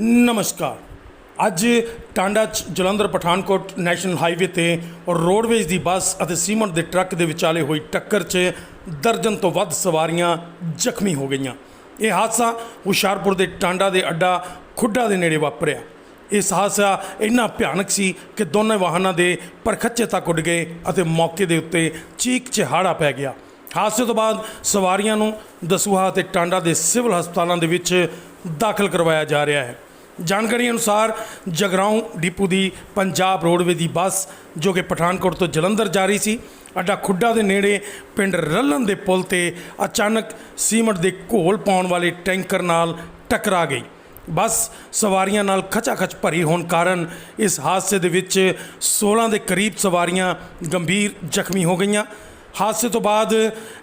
ਨਮਸਕਾਰ। ਅੱਜ ਟਾਂਡਾ 'ਚ ਜਲੰਧਰ ਪਠਾਨਕੋਟ ਨੈਸ਼ਨਲ ਹਾਈਵੇ ਤੇ ਰੋਡਵੇਜ਼ ਦੀ ਬੱਸ ਅਤੇ ਸੀਮੈਂਟ ਦੇ ਟਰੱਕ ਦੇ ਵਿਚਾਲੇ ਹੋਈ ਟੱਕਰ 'ਚ ਦਰਜਨ ਤੋਂ ਵੱਧ ਸਵਾਰੀਆਂ ਜ਼ਖਮੀ ਹੋ ਗਈਆਂ। ਇਹ ਹਾਦਸਾ ਹੁਸ਼ਿਆਰਪੁਰ ਦੇ ਟਾਂਡਾ ਦੇ ਅੱਡਾ ਖੁੱਡਾ ਦੇ ਨੇੜੇ ਵਾਪਰਿਆ। ਇਸ ਹਾਦਸਾ ਇੰਨਾ ਭਿਆਨਕ ਸੀ ਕਿ ਦੋਨੇ ਵਾਹਨਾਂ ਦੇ ਪਰਖੱਚੇ ਤੱਕ ਉੱਡ ਗਏ ਅਤੇ ਮੌਕੇ ਦੇ ਉੱਤੇ ਚੀਕ ਚਿਹਾੜਾ ਪੈ ਗਿਆ। ਹਾਦਸੇ ਤੋਂ ਬਾਅਦ ਸਵਾਰੀਆਂ ਨੂੰ ਦਸੂਹਾ ਅਤੇ ਟਾਂਡਾ ਦੇ ਸਿਵਲ ਹਸਪਤਾਲਾਂ ਦੇ ਵਿੱਚ ਦਾਖਲ ਕਰਵਾਇਆ ਜਾ ਰਿਹਾ ਹੈ। ਜਾਣਕਾਰੀ ਅਨੁਸਾਰ ਜਗਰਾਉਂ ਡਿਪੂ ਦੀ ਪੰਜਾਬ ਰੋਡਵੇ ਦੀ ਬੱਸ, ਜੋ ਕਿ ਪਠਾਨਕੋਟ ਤੋਂ ਜਲੰਧਰ ਜਾ ਰਹੀ ਸੀ, ਅੱਡਾ ਖੁੱਡਾ ਦੇ ਨੇੜੇ ਪਿੰਡ ਰੱਲਨ ਦੇ ਪੁਲ ਤੇ ਅਚਾਨਕ ਸੀਮਟ ਦੇ ਘੋਲ ਪਾਉਣ ਵਾਲੇ ਟੈਂਕਰ ਨਾਲ ਟਕਰਾ ਗਈ। ਬੱਸ ਸਵਾਰੀਆਂ ਨਾਲ ਖਚਾਖਚ ਭਰੀ ਹੋਣ ਕਾਰਨ ਇਸ ਹਾਦਸੇ ਦੇ ਵਿੱਚ 16 ਦੇ ਕਰੀਬ ਸਵਾਰੀਆਂ ਗੰਭੀਰ ਜ਼ਖਮੀ ਹੋ ਗਈਆਂ। ਹਾਦਸੇ ਤੋਂ ਬਾਅਦ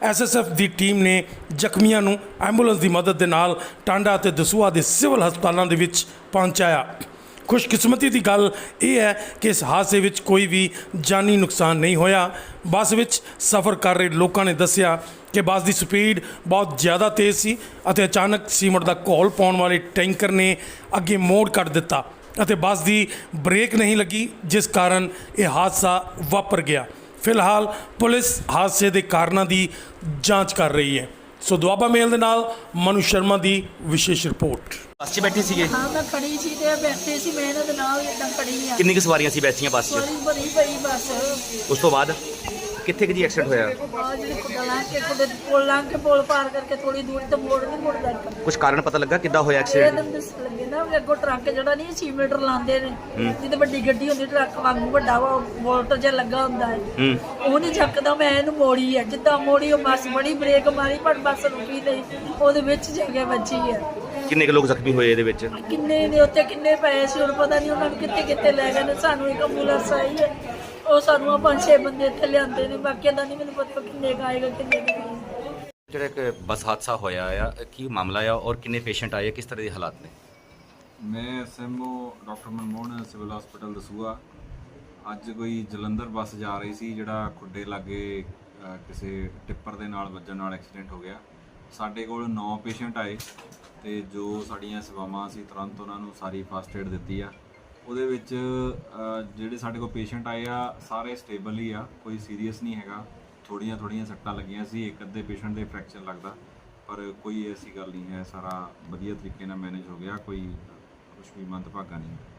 ਐਸਐਸਐਫ ਦੀ ਟੀਮ ਨੇ ਜ਼ਖਮੀਆਂ ਨੂੰ ਐਂਬੂਲੈਂਸ ਦੀ ਮਦਦ ਦੇ ਨਾਲ ਟਾਂਡਾ ਅਤੇ ਦਸੂਹਾ ਦੇ ਸਿਵਲ ਹਸਪਤਾਲਾਂ ਦੇ ਵਿੱਚ ਪਹੁੰਚਾਇਆ। ਖੁਸ਼ਕਿਸਮਤੀ ਦੀ ਗੱਲ ਇਹ ਹੈ ਕਿ ਇਸ ਹਾਦਸੇ ਵਿੱਚ ਕੋਈ ਵੀ ਜਾਨੀ ਨੁਕਸਾਨ ਨਹੀਂ ਹੋਇਆ। ਬੱਸ ਵਿੱਚ ਸਫ਼ਰ ਕਰ ਰਹੇ ਲੋਕਾਂ ਨੇ ਦੱਸਿਆ ਕਿ ਬੱਸ ਦੀ ਸਪੀਡ ਬਹੁਤ ਜ਼ਿਆਦਾ ਤੇਜ਼ ਸੀ ਅਤੇ ਅਚਾਨਕ ਸੀਮਟ ਦਾ ਘੋਲ ਪਾਉਣ ਵਾਲੇ ਟੈਂਕਰ ਨੇ ਅੱਗੇ ਮੋੜ ਕੱਢ ਦਿੱਤਾ ਅਤੇ ਬੱਸ ਦੀ ਬ੍ਰੇਕ ਨਹੀਂ ਲੱਗੀ, ਜਿਸ ਕਾਰਨ ਇਹ ਹਾਦਸਾ ਵਾਪਰ ਗਿਆ। ਫਿਲਹਾਲ ਪੁਲਿਸ ਹਾਦਸੇ ਦੇ ਕਾਰਨਾਂ ਦੀ ਜਾਂਚ ਕਰ ਰਹੀ ਹੈ। ਸੋ ਦੁਆਬਾ ਮੇਲ ਦੇ ਨਾਲ ਮਨੂ ਸ਼ਰਮਾ ਦੀ ਵਿਸ਼ੇਸ਼ ਰਿਪੋਰਟ। ਬੱਸ 'ਚ ਬੈਠੇ ਸੀਗੇ? ਹਾਂ ਮੈਂ ਖੜੀ ਸੀ ਤੇ ਬੈਠੇ ਸੀ ਮੈਂ ਇਹਨਾਂ ਦੇ ਨਾਲ ਇਦਾਂ ਖੜੀ ਆ। ਕਿੰਨੀ ਕੁ ਸਵਾਰੀਆਂ ਸੀ ਬੈਠੀਆਂ ਬੱਸ 'ਚ? ਬੜੀ ਬੜੀ ਬੜੀ ਬੱਸ। ਉਸ ਤੋਂ ਬਾਅਦ ਕਿੱਥੇ ਕੁ ਜੀ ਐਕਸੀਡੈਂਟ ਹੋਇਆ? ਆ ਜਿਹੜੀ ਕੁੱਡਾ ਲਾਂ ਕੇ ਕੁੱਡੇ ਪੁੱਲ ਕੇ ਪੁੱਲ ਪਾਰ ਕਰਕੇ ਥੋੜੀ ਦੂਰ ਤੇ ਮੋੜ ਨਹੀਂ ਮੁੜਦਾ ਕੁਝ ਕਾਰਨ ਪਤਾ ਲੱਗਾ ਕਿੱਦਾਂ ਹੋਇਆ ਐਕਸੀਡੈਂਟ ਤਾਂ ਦੱਸ ਲੱਗੇ। ਨਾ ਵੀ ਅੱਗੋਂ ਟਰੱਕ ਜਿਹੜਾ ਨਹੀਂ 6 ਮੀਟਰ ਲਾਉਂਦੇ ਨੇ। ਜਿੱਤੇ ਵੱਡੀ ਗੱਡੀ ਹੁੰਦੀ ਟਰੱਕ ਵਾਂਗੂ ਵੱਡਾ ਵਾ ਵੋਲਟ ਜਿਹਾ ਲੱਗਾ ਹੁੰਦਾ ਹੈ। ਉਹ ਨਹੀਂ ਚੱਕਦਾ ਮੈਂ ਇਹਨੂੰ ਮੋੜੀ ਹੈ। ਜਿੱਦਾਂ ਮੋੜੀ ਉਹ ਬੱਸ ਬੜੀ ਬ੍ਰੇਕ ਮਾਰੀ ਪਰ ਬੱਸ ਰੁਕੀ ਨਹੀਂ। ਉਹਦੇ ਵਿੱਚ ਜਾ ਕੇ ਵੱਜੀ ਹੈ। ਕਿੰਨੇ ਕੁ ਲੋਕ ਜ਼ਖਮੀ ਹੋਏ ਇਹਦੇ ਵਿੱਚ? ਕਿੰਨੇ ਦੇ ਉੱਤੇ ਕਿੰਨੇ ਪਏ ਸੀ ਹੁਣ ਪਤਾ ਨਹੀਂ ਉਹਨਾਂ ਨੂੰ ਕਿੱਥੇ ਕਿੱਥੇ ਲੈ ਗਏ ਨੇ। ਸਾਨੂੰ ਇੱਕ ਐਂਬੂਲੈਂਸ ਆਈ ਹੈ। ਉਹ ਸਾਨੂੰ ਆ ਪੰਜ ਛੇ ਬੰਦੇ ਇੱਥੇ ਲਿਆਂਦੇ ਨੇ। ਬਾਕੀ ਦਾ ਨਹੀਂ ਮੈਨੂੰ ਪਤਾ ਕਿੰਨੇ ਕੁ ਆਏਗਾ ਕਿੰਨੇ ਨਹੀਂ। ਜਿਹੜਾ ਇੱਕ ਬੱਸ ਹਾਦਸਾ ਹੋਇਆ ਆ ਕੀ ਮਾਮਲਾ ਆ ਔਰ ਕਿੰਨੇ ਪੇਸ਼ੈਂਟ ਆਏ ਆ ਕਿਸ ਤਰ੍ਹਾਂ ਦੇ ਹਾਲਾਤ ਨੇ? ਮੈਂ SMO doctor Manmohan civil hospital Dasuya ਅੱਜ ਕੋਈ ਜਲੰਧਰ ਬੱਸ ਜਾ ਰਹੀ ਸੀ ਜਿਹੜਾ ਖੁੱਡੇ ਲਾਗੇ ਕਿਸੇ ਟਿੱਪਰ ਦੇ ਨਾਲ ਵੱਜਣ ਨਾਲ ਐਕਸੀਡੈਂਟ ਹੋ ਗਿਆ। ਸਾਡੇ ਕੋਲ 9 ਪੇਸ਼ੈਂਟ ਆਏ ਤੇ ਜੋ ਸਾਡੀਆਂ ਸੇਵਾਵਾਂ ਸੀ, ਤੁਰੰਤ ਉਹਨਾਂ ਨੂੰ ਸਾਰੀ ਫਸਟ ਏਡ ਦਿੱਤੀ ਆ। ਉਹਦੇ ਵਿੱਚ ਜਿਹੜੇ ਸਾਡੇ ਕੋਲ ਪੇਸ਼ੈਂਟ ਆਏ ਆ, ਸਾਰੇ ਸਟੇਬਲ ਹੀ ਆ, ਕੋਈ ਸੀਰੀਅਸ ਨਹੀਂ ਹੈਗਾ। ਥੋੜੀਆਂ ਥੋੜੀਆਂ ਸੱਟਾਂ ਲੱਗੀਆਂ ਸੀ, ਇੱਕ ਅੱਧੇ ਪੇਸ਼ੈਂਟ ਦੇ ਫ੍ਰੈਕਚਰ ਲੱਗਦਾ। ਪਰ ਕੋਈ ਐਸੀ ਗੱਲ ਨਹੀਂ ਹੈ, ਸਾਰਾ ਵਧੀਆ ਤਰੀਕੇ ਨਾਲ ਮੈਨੇਜ ਹੋ ਗਿਆ, ਕੋਈ ਕੁਝ ਵੀ ਮੰਦਭਾਗਾ ਨਹੀਂ।